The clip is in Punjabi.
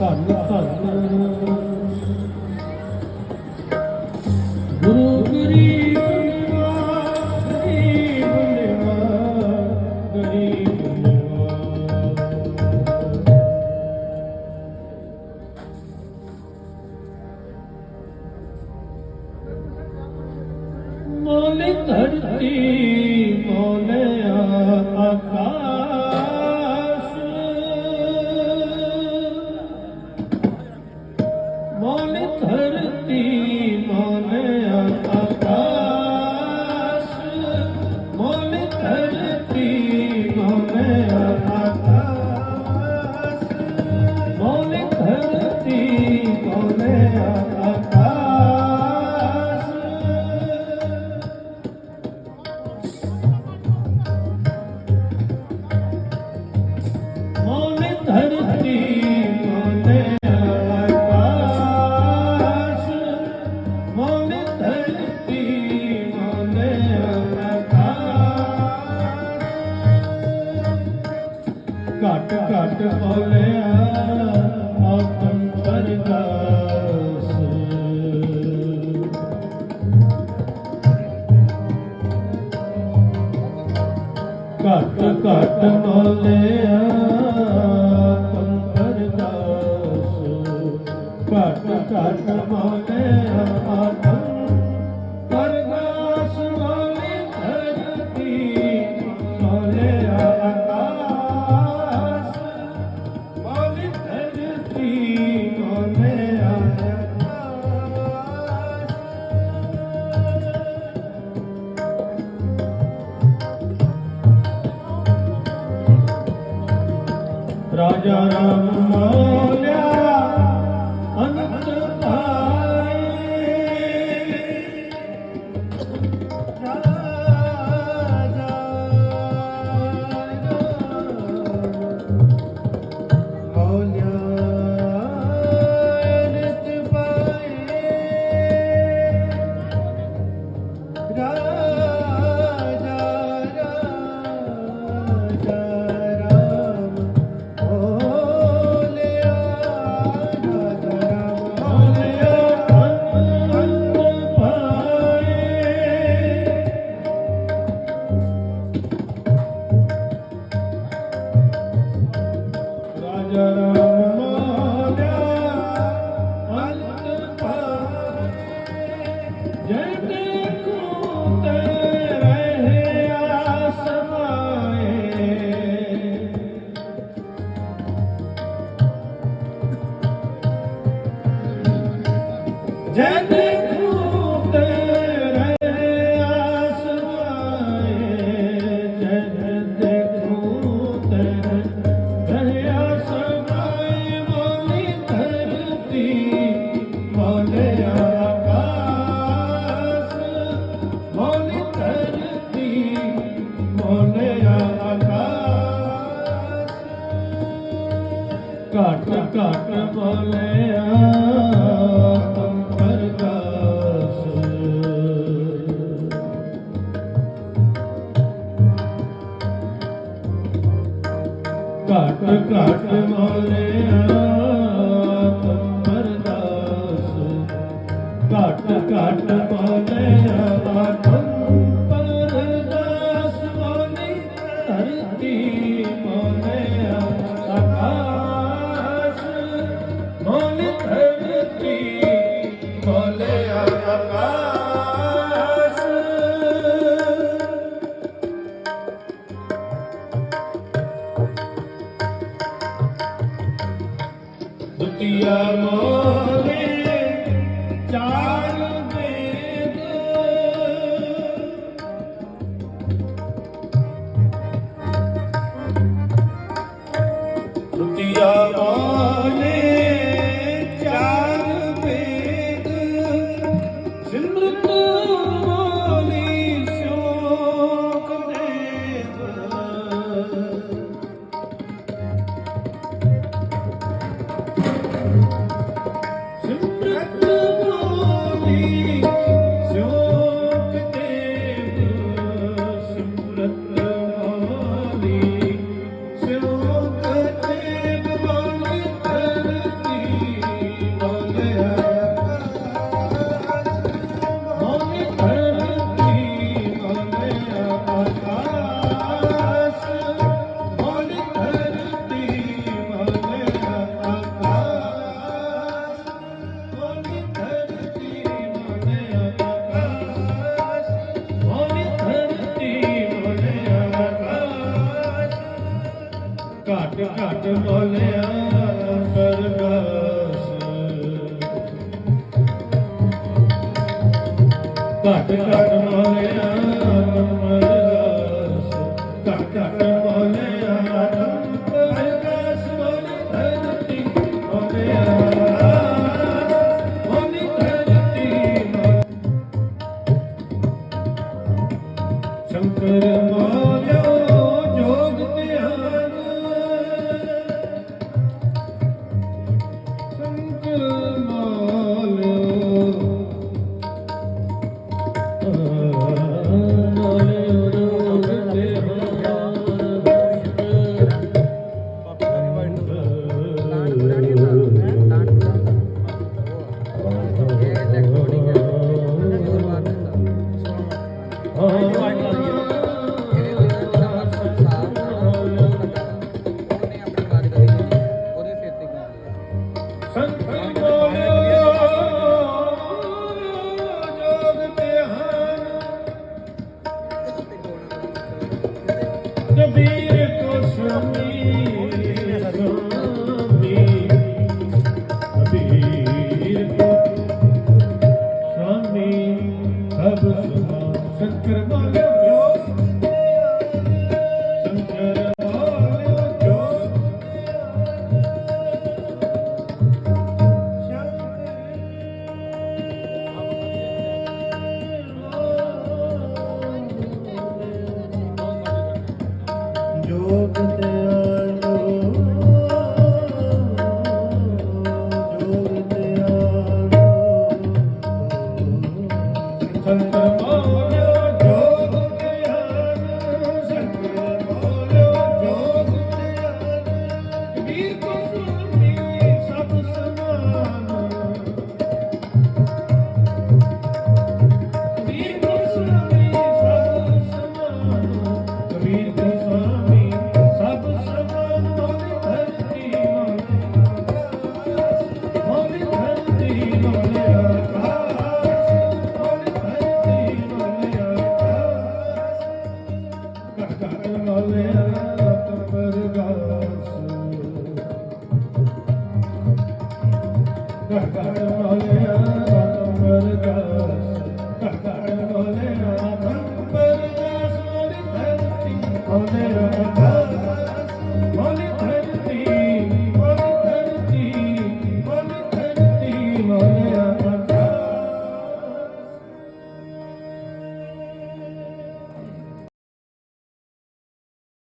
ਧੰਨ ਧੰਨ ਗੁਰੂ ਗਰੀਬ ਨਿਵਾ ਗਰੀਬ ਨਿਵਾ ਗਰੀਬ ਨਿਵਾ ਮੋਲੇ ਧਰਤੀ ਰਾਜਾ ਰਾਮ ਮੋਲਿਆ ਅਨੰਤ ਪਾਏ ਰਾਜਾ ਮੋਲਿਆ ਅਨੰਤ ਪਾਏ ਰਾਜਾ ਖੁੱਲਿਆ ਆਕਾਸ਼ ਘਟ ਘਟ ਬੋਲਿਆ ਤੁਮ ਪ੍ਰਕਾਸ਼ ਘਟ ਘਟ ਬੋਲਿਆ ਤੁਮ ਪ੍ਰਕਾਸ਼ ਦੁਤੀਆ ਮੋਲੇ ਚਾਰ ਵੇਦ। ਦੁਤੀਆ ਘਾਟ ਬੋਲਿਆ ਪਰਗਾਸ ਘਾਟ ਘਾਟ ਬੋਲਿਆ ਪਰਗਾਸ ਘਾਟ ਘਾਟ ਬੋਲਿਆ ਤਕਬੀਰ ਕੋ ਸੁਣੀ ਸੁਣੀ ਤਕਬੀਰ ਕੋ ਸੁਣੀ ਸਭ ਸੁਣਾ ਸ਼ਕਰ ਮਾਲਿਓ Thank you.